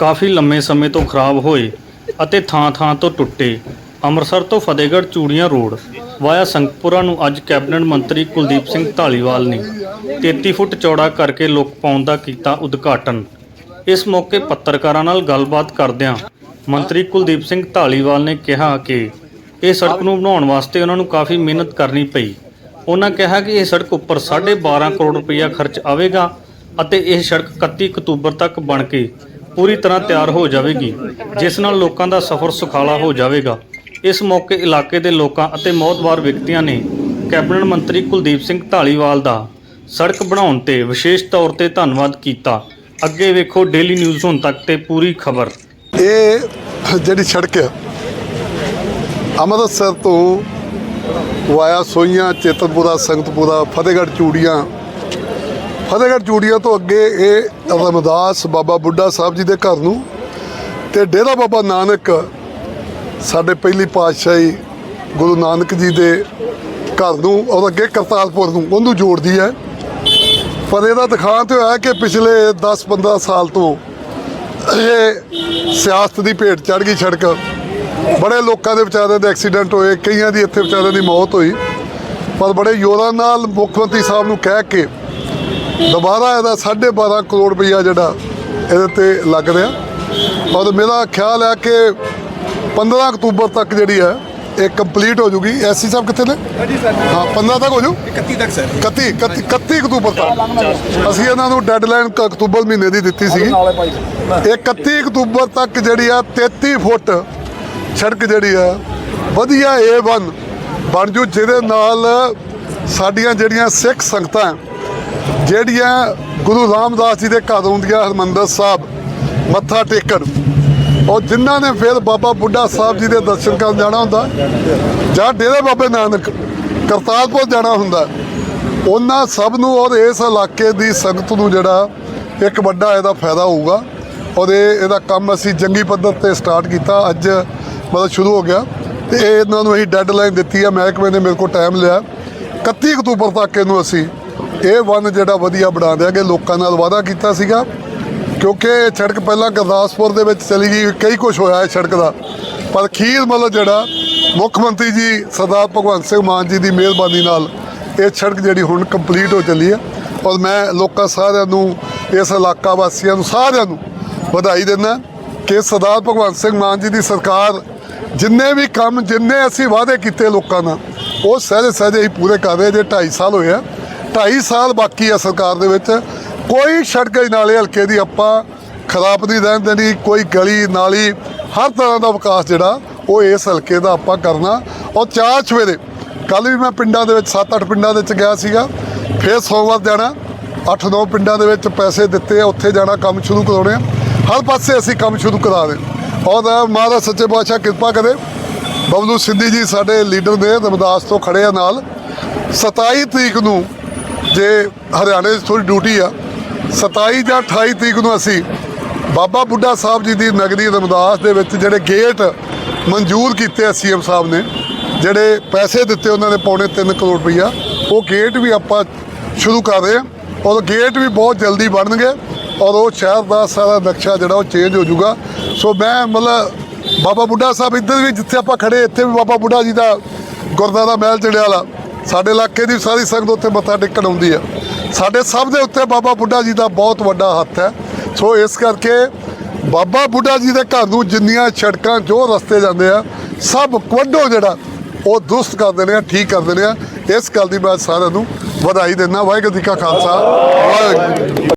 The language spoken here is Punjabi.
ਕਾਫੀ ਲੰਮੇ ਸਮੇਂ ਤੋਂ ਖਰਾਬ ਹੋਏ ਅਤੇ ਥਾਂ-ਥਾਂ ਤੋਂ ਟੁੱਟੇ। ਅੰਮ੍ਰਿਤਸਰ ਤੋਂ ਫਤਿਹਗੜ੍ਹ ਚੂੜੀਆਂ ਰੋਡ ਵਾਇਆ ਸੰਗਪੁਰਾ ਨੂੰ ਅੱਜ ਕੈਬਨਿਟ ਮੰਤਰੀ ਕੁਲਦੀਪ ਸਿੰਘ ਢਾਲੀਵਾਲ ਨੇ 33 ਫੁੱਟ ਚੌੜਾ ਕਰਕੇ ਲੋਕ ਪਾਉਣ ਦਾ ਕੀਤਾ ਉਦਘਾਟਨ। ਇਸ ਮੌਕੇ ਪੱਤਰਕਾਰਾਂ ਨਾਲ ਗੱਲਬਾਤ ਕਰਦਿਆਂ ਮੰਤਰੀ ਕੁਲਦੀਪ ਸਿੰਘ ਢਾਲੀਵਾਲ ਨੇ ਕਿਹਾ ਕਿ ਇਹ ਸੜਕ ਨੂੰ ਬਣਾਉਣ ਵਾਸਤੇ ਉਹਨਾਂ ਨੂੰ ਕਾਫੀ ਮਿਹਨਤ ਕਰਨੀ ਪਈ। ਉਹਨਾਂ ਕਿਹਾ ਕਿ ਇਹ ਸੜਕ ਉੱਪਰ 12.5 ਕਰੋੜ ਰੁਪਇਆ ਖਰਚ ਆਵੇਗਾ ਅਤੇ ਇਹ ਸੜਕ 31 ਅਕਤੂਬਰ ਤੱਕ ਬਣ ਕੇ ਪੂਰੀ ਤਰ੍ਹਾਂ ਤਿਆਰ ਹੋ ਜਾਵੇਗੀ, ਜਿਸ ਨਾਲ ਲੋਕਾਂ ਦਾ ਸਫ਼ਰ ਸੁਖਾਲਾ ਹੋ ਜਾਵੇਗਾ। ਇਸ ਮੌਕੇ ਇਲਾਕੇ ਦੇ ਲੋਕਾਂ ਅਤੇ ਮੌਤਬਾਰ ਵਿਅਕਤੀਆਂ ਨੇ ਕੈਬਨਿਟ ਮੰਤਰੀ ਕੁਲਦੀਪ ਸਿੰਘ ਢਾਲੀਵਾਲ ਦਾ ਸੜਕ ਬਣਾਉਣ ਤੇ ਵਿਸ਼ੇਸ਼ ਤੌਰ ਤੇ ਧੰਨਵਾਦ ਕੀਤਾ। ਅੱਗੇ ਵੇਖੋ ਡੇਲੀ ਨਿਊਜ਼ ਹੁਣ ਤੱਕ ਤੇ ਪੂਰੀ ਖਬਰ। ਇਹ ਜਿਹੜੀ ਸੜਕ ਹੈ ਅੰਮ੍ਰਿਤਸਰ ਤੋਂ ਵਾਇਆ ਸੋਈਆਂ ਚੇਤਨਪੁਰਾ, ਸੰਗਤਪੁਰਾ, ਫਤਿਹਗੜ੍ਹ, ਚੂੜੀਆਂ ਫਤਿਹਗੜ੍ਹ ਚੂੜੀਆਂ ਤੋਂ ਅੱਗੇ ਇਹ ਰਮਦਾਸ ਬਾਬਾ ਬੁੱਢਾ ਸਾਹਿਬ ਜੀ ਦੇ ਘਰ ਨੂੰ ਤੇ ਡੇਰਾ ਬਾਬਾ ਨਾਨਕ, ਸਾਡੇ ਪਹਿਲੀ ਪਾਤਸ਼ਾਹੀ ਗੁਰੂ ਨਾਨਕ ਜੀ ਦੇ ਘਰ ਨੂੰ ਔਰ ਅੱਗੇ ਕਰਤਾਰਪੁਰ ਨੂੰ, ਉਹਨੂੰ ਜੋੜਦੀ ਹੈ। ਪਰ ਇਹਦਾ ਦਿਖਾਂਤ ਹੋਇਆ ਕਿ ਪਿਛਲੇ 10-15 ਸਾਲ ਤੋਂ ਇਹ ਸਿਆਸਤ ਦੀ ਭੇਟ ਚੜ ਗਈ ਸੜਕ। ਬੜੇ ਲੋਕਾਂ ਦੇ ਵਿਚਾਰਿਆਂ ਦੇ ਐਕਸੀਡੈਂਟ ਹੋਏ, ਕਈਆਂ ਦੀ ਇੱਥੇ ਵਿਚਾਰਿਆਂ ਦੀ ਮੌਤ ਹੋਈ। ਪਰ ਬੜੇ ਯੋਰਾਂ ਨਾਲ ਮੁੱਖ ਮੰਤਰੀ ਸਾਹਿਬ ਨੂੰ ਕਹਿ ਕੇ ਦੁਬਾਰਾ ਇਹਦਾ 12.5 ਕਰੋੜ ਰੁਪਈਆ ਜਿਹੜਾ ਇਹਦੇ ਤੇ ਲੱਗ ਰਿਹਾ ਔਰ ਮੇਰਾ ਖਿਆਲ ਹੈ ਕਿ 15 ਅਕਤੂਬਰ ਤੱਕ ਜਿਹੜੀ ਹੈ ਇਹ ਕੰਪਲੀਟ ਹੋ ਜੂਗੀ। ਐਸੀ ਸਾਹਿਬ ਕਿੱਥੇ ਨੇ? ਹਾਂਜੀ ਸਰ ਹਾਂ 15 ਤੱਕ ਹੋ ਜੂ? 31 ਤੱਕ ਸਰ। 31 31 31 ਅਕਤੂਬਰ ਤੱਕ। ਅਸੀਂ ਇਹਨਾਂ ਨੂੰ ਡੈਡਲਾਈਨ ਅਕਤੂਬਰ ਮਹੀਨੇ ਦੀ ਦਿੱਤੀ ਸੀਗੀ। ਇਹ 31 ਅਕਤੂਬਰ ਤੱਕ ਜਿਹੜੀ ਆ 33 ਫੁੱਟ ਸੜਕ ਜਿਹੜੀ ਆ ਵਧੀਆ A1 ਬਣ ਜੂ ਜਿਹਦੇ ਨਾਲ ਸਾਡੀਆਂ ਜਿਹੜੀਆਂ ਸਿੱਖ ਸੰਗਤਾਂ ਜਿਹੜੀਆਂ ਗੁਰੂ ਰਾਮਦਾਸ ਜੀ ਦੇ ਘਰ ਹੁੰਦੀਆਂ ਹਰਮੰਦਰ ਸਾਹਿਬ, ਮੱਥਾ ਟੇਕਣ ਔਰ ਜਿਨ੍ਹਾਂ ਨੇ ਫਿਰ ਬਾਬਾ ਬੁੱਢਾ ਸਾਹਿਬ ਜੀ ਦੇ ਦਰਸ਼ਨ ਕਰਨ ਜਾਣਾ ਹੁੰਦਾ, ਜਾਂ ਡੇਰੇ ਬਾਬੇ ਨਾਨਕ ਕਰਤਾਰਪੁਰ ਜਾਣਾ ਹੁੰਦਾ, ਉਹਨਾਂ ਸਭ ਨੂੰ ਔਰ ਇਸ ਇਲਾਕੇ ਦੀ ਸੰਗਤ ਨੂੰ ਜਿਹੜਾ ਇੱਕ ਵੱਡਾ ਇਹਦਾ ਫਾਇਦਾ ਹੋਊਗਾ। ਔਰ ਇਹ, ਇਹਦਾ ਕੰਮ ਅਸੀਂ ਜੰਗੀ ਪੱਧਰ ਤੇ ਸਟਾਰਟ ਕੀਤਾ, ਅੱਜ ਮਤਲਬ ਸ਼ੁਰੂ ਹੋ ਗਿਆ। ਤੇ ਇਹਨਾਂ ਨੂੰ ਅਸੀਂ ਡੈਡਲਾਈਨ ਦਿੱਤੀ ਆ, ਮਹਿਕਮੇ ਨੇ ਮੇਰੇ ਕੋਲ ਟਾਈਮ ਲਿਆ। 31 ਅਕਤੂਬਰ ਤੱਕ ਇਹਨੂੰ ਅਸੀਂ ਇਹ ਵਨ ਜਿਹੜਾ ਵਧੀਆ ਬਣਾ ਦਿਆਂਗੇ, ਲੋਕਾਂ ਨਾਲ ਵਾਅਦਾ ਕੀਤਾ ਸੀਗਾ, ਕਿਉਂਕਿ ਇਹ ਸੜਕ ਪਹਿਲਾਂ ਗੁਰਦਾਸਪੁਰ ਦੇ ਵਿੱਚ ਚਲੀ ਗਈ, ਕਈ ਕੁਝ ਹੋਇਆ ਇਸ ਸੜਕ ਦਾ। ਪਰ ਖੀਰ ਮਤਲਬ ਜਿਹੜਾ ਮੁੱਖ ਮੰਤਰੀ ਜੀ ਸਰਦਾਰ ਭਗਵੰਤ ਸਿੰਘ ਮਾਨ ਜੀ ਦੀ ਮਿਹਰਬਾਨੀ ਨਾਲ ਇਹ ਸੜਕ ਜਿਹੜੀ ਹੁਣ ਕੰਪਲੀਟ ਹੋ ਚੱਲੀ ਹੈ ਔਰ ਮੈਂ ਲੋਕਾਂ ਸਾਰਿਆਂ ਨੂੰ, ਇਸ ਇਲਾਕਾ ਵਾਸੀਆਂ ਨੂੰ, ਸਾਰਿਆਂ ਨੂੰ ਵਧਾਈ ਦਿੰਦਾ ਕਿ ਸਰਦਾਰ ਭਗਵੰਤ ਸਿੰਘ ਮਾਨ ਜੀ ਦੀ ਸਰਕਾਰ ਜਿੰਨੇ ਵੀ ਕੰਮ, ਜਿੰਨੇ ਅਸੀਂ ਵਾਅਦੇ ਕੀਤੇ ਲੋਕਾਂ ਨਾਲ, ਉਹ ਸਹਿਜੇ ਸਹਿਜੇ ਹੀ ਪੂਰੇ ਕਰ ਰਹੇ ਜੇ 2.5 ਸਾਲ ਹੋਏ ਆ 2.5 ਸਾਲ ਬਾਕੀ ਆ ਸਰਕਾਰ ਦੇ ਵਿੱਚ। ਕੋਈ ਸੜਕ ਨਾਲੇ ਹਲਕੇ ਦੀ ਆਪਾਂ ਖਰਾਬ ਨਹੀਂ ਰਹਿਣ ਦੇਣੀ, ਕੋਈ ਗਲੀ, ਨਾਲੀ, ਹਰ ਤਰ੍ਹਾਂ ਦਾ ਵਿਕਾਸ ਜਿਹੜਾ, ਉਹ ਇਸ ਹਲਕੇ ਦਾ ਆਪਾਂ ਕਰਨਾ। ਔਰ ਚਾਰ ਸਵੇਰੇ ਕੱਲ ਵੀ ਮੈਂ ਪਿੰਡਾਂ ਦੇ ਵਿੱਚ 7-8 ਪਿੰਡਾਂ ਦੇ ਵਿੱਚ ਗਿਆ ਸੀਗਾ। ਫਿਰ ਸੋਮਵਾਰ ਜਾਣਾ 8-9 ਪਿੰਡਾਂ ਦੇ ਵਿੱਚ ਪੈਸੇ ਦਿੱਤੇ ਆ, ਉੱਥੇ ਜਾਣਾ, ਕੰਮ ਸ਼ੁਰੂ ਕਰਾਉਣੇ ਆ। ਹਰ ਪਾਸੇ ਅਸੀਂ ਕੰਮ ਸ਼ੁਰੂ ਕਰਾ ਰਹੇ ਔਰ ਮਹਾਰਾਜ ਸੱਚੇ ਪਾਤਸ਼ਾਹ ਕਿਰਪਾ ਕਰੇ। ਬਬਲੂ ਸਿੰਧੀ ਜੀ ਸਾਡੇ ਲੀਡਰ ਨੇ, ਰਮਦਾਸ ਤੋਂ ਖੜੇ ਆ ਨਾਲ। 27 ਤਰੀਕ ਨੂੰ ਜੇ ਹਰਿਆਣੇ 'ਚ ਥੋੜੀ ਡਿਊਟੀ ਆ 27 ਜਾਂ 28 ਤਰੀਕ ਨੂੰ ਅਸੀਂ ਬਾਬਾ ਬੁੱਢਾ ਸਾਹਿਬ ਜੀ ਦੀ ਨਗਰੀ ਰਮਦਾਸ ਦੇ ਵਿੱਚ ਜਿਹੜੇ ਗੇਟ ਮਨਜ਼ੂਰ ਕੀਤੇ ਆ ਸੀਐਮ ਸਾਹਿਬ ਨੇ, ਜਿਹੜੇ ਪੈਸੇ ਦਿੱਤੇ ਉਹਨਾਂ ਨੇ ਪੌਣੇ 3 ਕਰੋੜ ਰੁਪਈਆ, ਉਹ ਗੇਟ ਵੀ ਆਪਾਂ ਸ਼ੁਰੂ ਕਰ ਰਹੇ ਹਾਂ ਔਰ ਗੇਟ ਵੀ ਬਹੁਤ ਜਲਦੀ ਬਣਨਗੇ, ਔਰ ਉਹ ਸ਼ਹਿਰ ਦਾ ਸਾਰਾ ਨਕਸ਼ਾ ਜਿਹੜਾ ਉਹ ਚੇਂਜ ਹੋ ਜਾਊਗਾ। ਸੋ ਮੈਂ ਮਤਲਬ ਬਾਬਾ ਬੁੱਢਾ ਸਾਹਿਬ ਇੱਧਰ ਵੀ ਜਿੱਥੇ ਆਪਾਂ ਖੜੇ ਇੱਥੇ ਵੀ ਬਾਬਾ ਬੁੱਢਾ ਜੀ ਦਾ ਗੁਰਦੁਆਰਾ ਮਹਿਲ ਚੜਿਆਲਾ ਸਾਡੇ ਇਲਾਕੇ ਦੀ ਸਾਰੀ ਸੰਗਤ ਉੱਥੇ ਮੱਥਾ ਟੇਕਣ ਆਉਂਦੀ ਆ। ਸਾਡੇ ਸਭ ਦੇ ਉੱਤੇ ਬਾਬਾ ਬੁੱਢਾ ਜੀ ਦਾ ਬਹੁਤ ਵੱਡਾ ਹੱਥ ਹੈ। ਸੋ ਇਸ ਕਰਕੇ ਬਾਬਾ ਬੁੱਢਾ ਜੀ ਦੇ ਘਰ ਨੂੰ ਜਿੰਨੀਆਂ ਸੜਕਾਂ ਜੋ ਰਸਤੇ ਜਾਂਦੇ ਆ, ਸਭ ਕੁੱਢੋ ਜਿਹੜਾ, ਉਹ ਦੁਰਸਤ ਕਰ ਦਿੰਦੇ ਆ, ਠੀਕ ਕਰ ਦਿੰਦੇ ਆ। ਇਸ ਗੱਲ ਦੀ ਮੈਂ ਸਾਰਿਆਂ ਨੂੰ ਵਧਾਈ ਦਿੰਦਾ। ਵਾਹਿਗੁਰੂ ਜੀ ਕਾ ਖਾਲਸਾ। ਵਾਹਿਗੁਰੂ